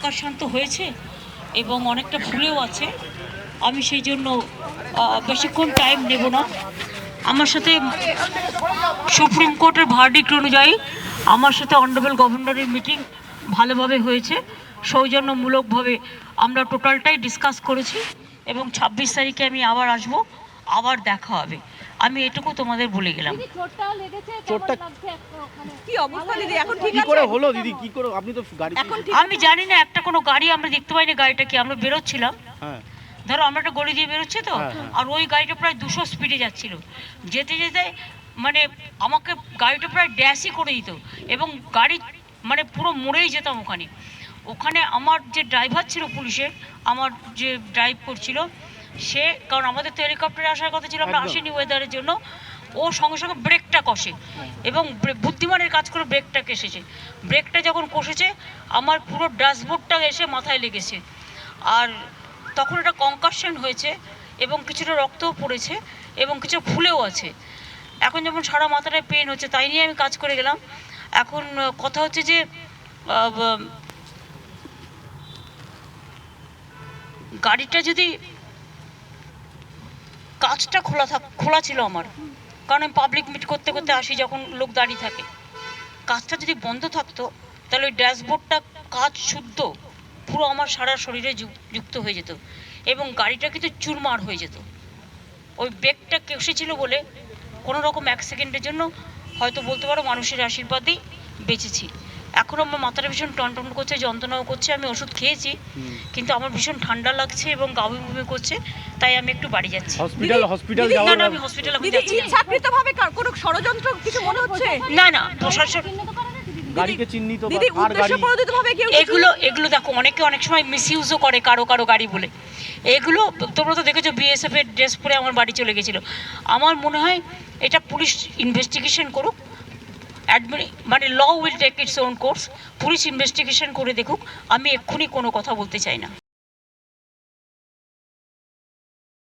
কঙ্কাশান্ত হয়েছে এবং অনেকটা ভুলেও আছে। আমি সেই জন্য বেশিক্ষণ টাইম নেব না। আমার সাথে সুপ্রিম কোর্টের ভার্ডিক্ট অনুযায়ী আমার সাথে অনারেবল গভর্নরের মিটিং ভালোভাবে হয়েছে। সৌজন্যমূলকভাবে আমরা টোটালটাই ডিসকাস করেছি এবং ছাব্বিশ তারিখে আমি আবার আসব, আবার দেখা হবে। আমি এটুকু তোমাদের ভুলে গেলাম। দিদি চোটটা লাগছে এখন ওখানে কি অবস্থা দিদি? এখন ঠিক কি করে হলো দিদি? কি করে? আপনি তো গাড়ি এখন আমি জানি না একটা কোনো গাড়ি আমরা দেখতে পাইনি গাড়িটা কি আমরা বেরোচ্ছিলাম। হ্যাঁ। ধরো আমরা একটা গলি দিয়ে বেরোচ্ছি তো হ্যাঁ, হ্যাঁ। আর ওই গাড়িটা প্রায় দুশো স্পিডে যাচ্ছিল। যেতে যেতে মানে আমাকে গাড়িটা প্রায় ড্যাশই করে দিত এবং গাড়ি মানে পুরো মরেই যেতাম ওখানে। ওখানে আমার যে ড্রাইভার ছিল পুলিশের আমার যে ড্রাইভ করছিল সে কারণ আমাদের তো হেলিকপ্টারে আসার কথা ছিল আমরা। আসিনি ওয়েদারের জন্য। ও সঙ্গে সঙ্গে ব্রেকটা কষে। এবং বুদ্ধিমানের কাজ করে ব্রেকটা কেসেছে ব্রেকটা যখন কষেছে আমার পুরো ড্যাশবোর্ডটা এসে মাথায় লেগেছে। আর তখন এটা কনকাশন হয়েছে এবং কিছুটা রক্তও পড়েছে এবং কিছু ফুলেও আছে। এখন যেমন সারা মাথাটায় পেন হচ্ছে তাই নিয়ে আমি কাজ করে গেলাম। এখন কথা হচ্ছে যে গাড়িটা যদি কাজটা খোলা থাক, খোলা ছিল আমার। কারণ আমি পাবলিক মিট করতে করতে আসি যখন লোক দাঁড়িয়ে থাকে। কাজটা যদি বন্ধ থাকতো, তাহলে ওই ড্যাশবোর্ডটা কাজ শুদ্ধ, পুরো আমার সারা শরীরে যুক- যুক্ত হয়ে যেত। এবং গাড়িটা কিন্তু চুরমার হয়ে যেত। ওই ব্রেকটা কেসেছিল বলে কোনো রকম এক সেকেন্ডের জন্য হয়তো বলতে পারো মানুষের আশীর্বাদেই বেঁচেছি। এখন আমার মাথাটা ভীষণ টনটন করছে যন্ত্রণাও করছে আমি ওষুধ খেয়েছি কিন্তু আমার ভীষণ ঠান্ডা লাগছে এবং গাবি বুমি করছে তাই আমি একটু বাড়ি যাচ্ছি। হসপিটাল হসপিটাল যাওয়ার না আমি হসপিটালে এখন যাচ্ছি। ইচ্ছাকৃতভাবে কার- কোনো ষড়যন্ত্র কিছু মনে হচ্ছে? না না প্রশাসন চিহ্নিত গাড়িকে দিদি কেউ এগুলো এগুলো দেখো অনেকে অনেক সময় মিসইউজও করে কারও কারও গাড়ি বলে। এগুলো তোমরা তো দেখেছ বিএসএফ এর ড্রেস পরে আমার বাড়ি চলে গেছিল। আমার মনে হয় এটা পুলিশ ইনভেস্টিগেশন করুক মানে law will take its own course police investigation করে দেখুক, আমি এক্ষুনি কোনো কথা বলতে চাই না।